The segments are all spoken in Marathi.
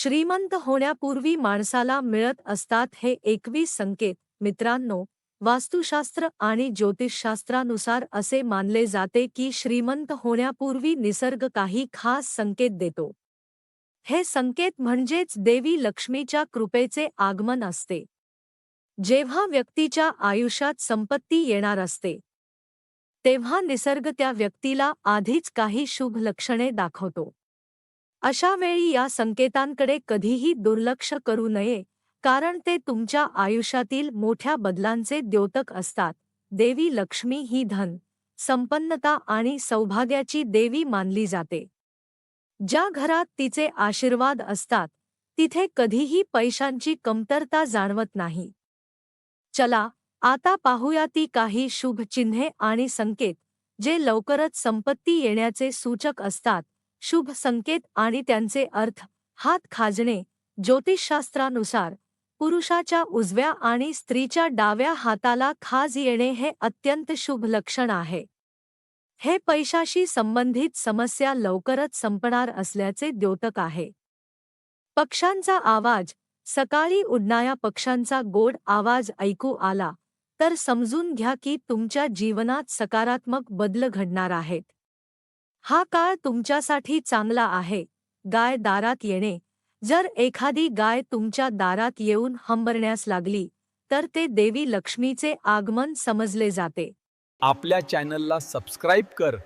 श्रीमंत होण्यापूर्वी माणसाला मिळत असतात हे एकवीस संकेत. मित्रांनो वास्तुशास्त्र आणि ज्योतिषशास्त्रानुसार असे मानले जाते की श्रीमंत होण्यापूर्वी निसर्ग काही खास संकेत देतो. हे संकेत म्हणजेच देवी लक्ष्मीच्या कृपेचे आगमन असते. जेव्हा व्यक्तीच्या आयुष्यात संपत्ती येणार असते तेव्हा निसर्ग त्या व्यक्तीला आधीच काही शुभ लक्षणे दाखवतो. अशा वेळी या संकेतांकडे कधीही दुर्लक्ष करू नये कारण ते तुमच्या आयुष्यातील मोठ्या बदलांचे द्योतक असतात. देवी लक्ष्मी ही धन संपन्नता आणि सौभाग्याची देवी मानली जाते. ज्या घरात तिचे आशीर्वाद असतात तिथे कधीही पैशांची कमतरता जाणवत नाही. चला आता पाहूया ती काही शुभ चिन्हे आणि संकेत जे लवकरच संपत्ती येण्याचे सूचक असतात. शुभ संकेत आणि त्यांचे अर्थ. हात खाजणे. ज्योतिषशास्त्रानुसार, पुरुषाच्या उजव्या आणि स्त्रीच्या डाव्या हाताला खाज येणे हे अत्यंत शुभ लक्षण आहे. हे पैशाशी संबंधित समस्या लवकरच संपणार असल्याचे द्योतक आहे. पक्ष्यांचा आवाज़. सकाळी उडणाऱ्या पक्ष्यांचा गोड आवाज़ ऐकू आला, तर समजून घ्या की तुमच्या जीवनात सकारात्मक बदल घडणार आहेत. हा काळ तुमच्यासाठी चांगला आहे. गाय दारात येणे. जर एखादी गाय तुमच्या दारात येऊन हंबरण्यास लागली तर ते देवी लक्ष्मीचे आगमन समजले जाते. आपल्या चॅनलला सबस्क्राईब कर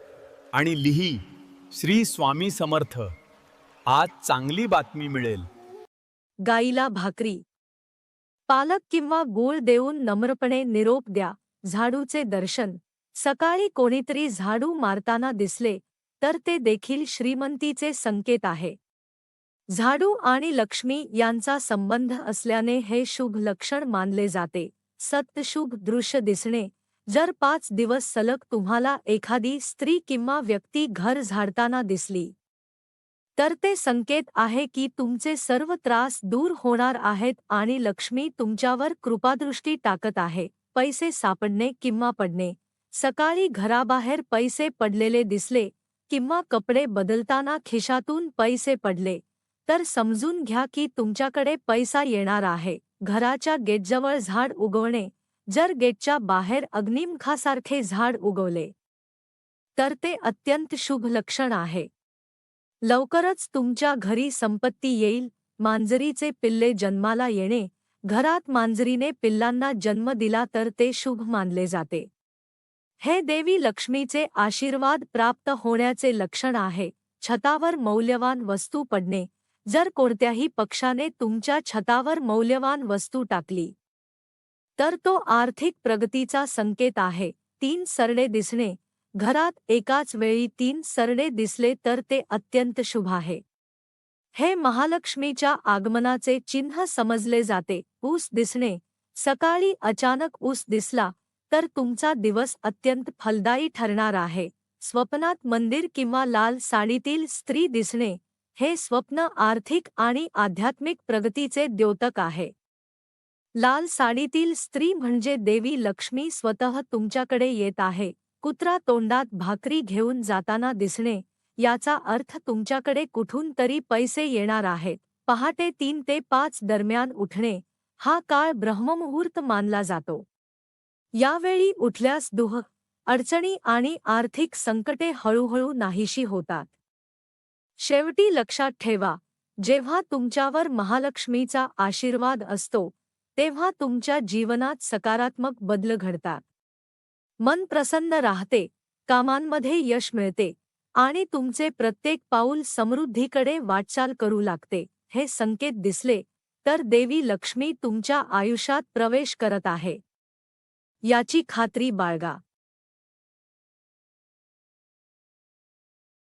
आणि लिही श्री स्वामी समर्थ. आज चांगली बातमी मिळेल. गाईला भाकरी. पालक किंवा गूळ देऊन नम्रपणे निरोप द्या. झाडूचे दर्शन. सकाळी कोणीतरी झाडू मारताना दिसले तर ते देखील श्रीमंतीचे संकेत आहे. झाडू आणि लक्ष्मी यांचा संबंध असल्याने हे शुभ लक्षण मानले जाते. सत्यशुभ दृश्य दिसणे, जर पाच दिवस सलग तुम्हाला एखादी स्त्री किंवा व्यक्ती घर झाडताना दिसली, तर ते संकेत आहे की तुमचे सर्व त्रास दूर होणार आहेत आणि लक्ष्मी तुमच्यावर कृपादृष्टी टाकत आहे. पैसे सापडणे किंवा पडणे, सकाळी घराबाहेर पैसे पडलेले दिसले किंवा कपडे बदलताना खिशातून पैसे पडले तर समजून घ्या की तुमच्याकडे पैसा येणार आहे. घराच्या गेटजवळ झाड उगवणे जर गेटच्या बाहेर अग्निमखासारखे झाड उगवले तर ते अत्यंत शुभ लक्षण आहे. लवकरच तुमच्या घरी संपत्ती येईल मांजरीचे पिल्ले जन्माला येणे घरात मांजरीने पिल्लांना जन्म दिला तर ते शुभ मानले जाते. हे देवी लक्ष्मीचे आशीर्वाद प्राप्त होण्याचे लक्षण आहे. छतावर मौल्यवान वस्तू पडणे. जर कोणत्याही पक्षाने तुमच्या छतावर मौल्यवान वस्तू टाकली तर तो आर्थिक प्रगतीचा संकेत आहे. तीन सरणे दिसणे. घरात एकाच वेळी तीन सरणे दिसले तर ते अत्यंत शुभ आहे. हे महालक्ष्मीच्या आगमनाचे चिन्ह समजले जाते. ऊस दिसणे. सकाळी अचानक ऊस दिसला तर तुमचा दिवस अत्यंत फलदायी ठरणार आहे. स्वप्नात मंदिर किंवा लाल साडीतील स्त्री दिसणे हे स्वप्न आर्थिक आणि आध्यात्मिक प्रगतीचे द्योतक आहे. लाल साडीतील स्त्री म्हणजे देवी लक्ष्मी स्वतः तुमच्याकडे येत आहे. कुत्रा तोंडात भाकरी घेऊन जाताना दिसणे याचा अर्थ तुमच्याकडे कुठून तरी पैसे येणार आहेत. पहाटे तीन ते पाच दरम्यान उठणे हा काळ ब्रह्ममुहूर्त मानला जातो. यावेळी उठल्यास दुह अडचणी आणि आर्थिक संकटे हळूहळू नाहीशी होतात. शेवटी लक्षात ठेवा जेव्हा तुमच्यावर महालक्ष्मीचा आशीर्वाद असतो तेव्हा तुमच्या जीवनात सकारात्मक बदल घडतात. मन प्रसन्न राहते कामांमध्ये यश मिळते आणि तुमचे प्रत्येक पाऊल समृद्धीकडे वाटचाल करू लागते हे संकेत दिसले तर देवी लक्ष्मी तुमच्या आयुष्यात प्रवेश करत आहे. याची खात्री बाळगा.